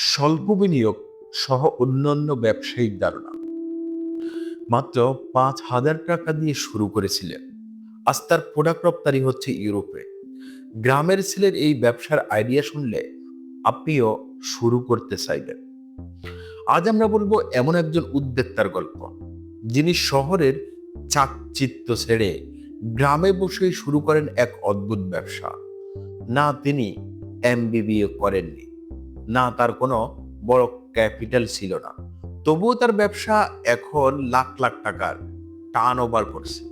স্বল্প বিনিয়োগ সহ অন্যান্য ব্যবসায়িক ধারণা। মাত্র পাঁচ হাজার টাকা দিয়ে শুরু করেছিলেন। আজ তার প্রোডাক্ট রপ্তানি হচ্ছে ইউরোপে। গ্রামের ছেলের এই ব্যবসার আইডিয়া শুনলে আপনিও শুরু করতে চাইবেন। আজ আমরা বলব এমন একজন উদ্যোক্তার গল্প, যিনি শহরের চাকচিত্ত ছেড়ে গ্রামে বসেই শুরু করেন এক অদ্ভুত ব্যবসা। না তিনি এমবিবিএ করেননি। না, তার কোনো বড় ক্যাপিটাল ছিল না। তবুও তার ব্যবসা এখন লাখ লাখ টাকার টার্ন ওভার করছে।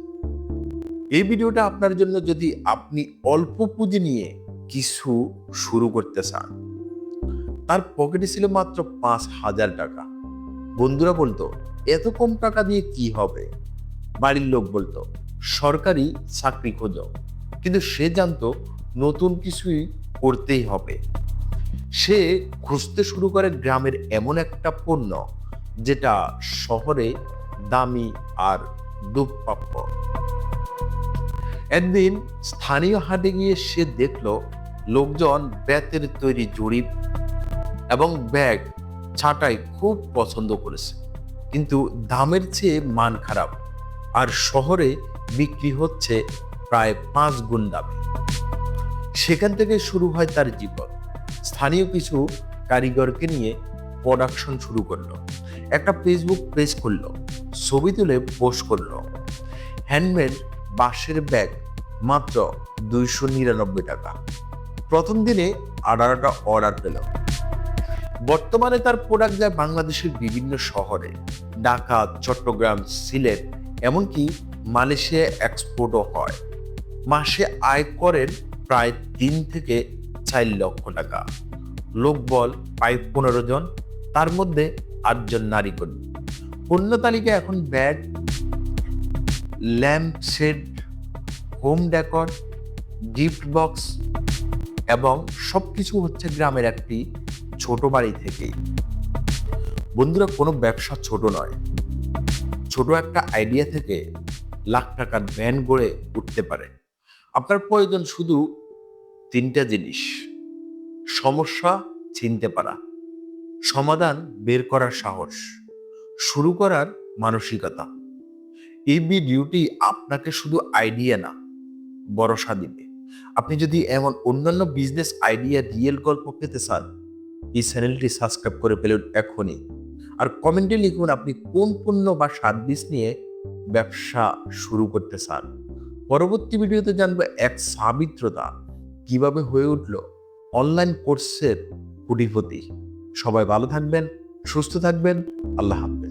এই ভিডিওটা আপনার জন্য যদি আপনি অল্প পুঁজি নিয়ে কিছু শুরু করতে চান, তার পকেটে ছিল মাত্র পাঁচ হাজার টাকা। বন্ধুরা বলতো, এত কম টাকা দিয়ে কি হবে? বাড়ির লোক বলতো, সরকারি চাকরি খোঁজো। কিন্তু সে জানতো, নতুন কিছুই করতেই হবে। সে খুঁজতে শুরু করে গ্রামের এমন একটা পণ্য, যেটা শহরে দামি আর দুপ্রাপ্য একদিন স্থানীয় হাটে গিয়ে সে দেখল লোকজন বেতের তৈরি জরিপ এবং ব্যাগ ছাটাই খুব পছন্দ করেছে। কিন্তু দামের চেয়ে মান খারাপ আর শহরে বিক্রি হচ্ছে প্রায় পাঁচ গুণ দামে। সেখান থেকে শুরু হয় তার জীবন। স্থানীয় কিছু কারিগরকে নিয়ে প্রোডাকশন শুরু করল। একটা ফেসবুক পেজ করল ছবি তুলে পোস্ট করল। হ্যান্ডমেড বাঁশের ব্যাগ মাত্র দুইশো নিরানব্বই টাকা। প্রথম দিনে আঠারোটা অর্ডার পেল। বর্তমানে তার প্রোডাক্ট যায় বাংলাদেশের বিভিন্ন শহরে, ঢাকা, চট্টগ্রাম, সিলেট, এমনকি মালয়েশিয়া এক্সপোর্টও হয়। মাসে আয় করেন প্রায় তিন থেকে চার লক্ষ টাকা। লোকবল পাইপ পনেরো জন, তার মধ্যে আটজন নারী কর্মী। পণ্য তালিকা এখন bag, lamp set, home decor, gift box এবং সব কিছু হচ্ছে গ্রামের একটি ছোট বাড়ি থেকেই। বন্ধুরা, কোনো ব্যবসা ছোট নয়। ছোট একটা আইডিয়া থেকে লাখ টাকার ভ্যান গড়ে উঠতে পারে। আপনার প্রয়োজন শুধু তিনটা জিনিস। সমস্যা চিনতে পারা। সমাধান বের করার সাহস, শুরু করার মানসিকতা। এই ভিডিওটি আপনাকে শুধু আইডিয়া না, ভরসা দিবে। আপনি যদি এমন অন্যান্য বিজনেস আইডিয়া রিয়েল গল্প পেতে চান, এই চ্যানেলটি সাবস্ক্রাইব করে ফেলুন এখনই। আর কমেন্টে লিখুন আপনি কোন পণ্য বা সার্ভিস নিয়ে ব্যবসা শুরু করতে চান। পরবর্তী ভিডিওতে জানব এক সাবিত্রতা, কীভাবে হয়ে উঠল অনলাইন কোর্সের কুটিপতি সবাই ভালো থাকবেন সুস্থ থাকবেন আল্লাহ হাফেজ।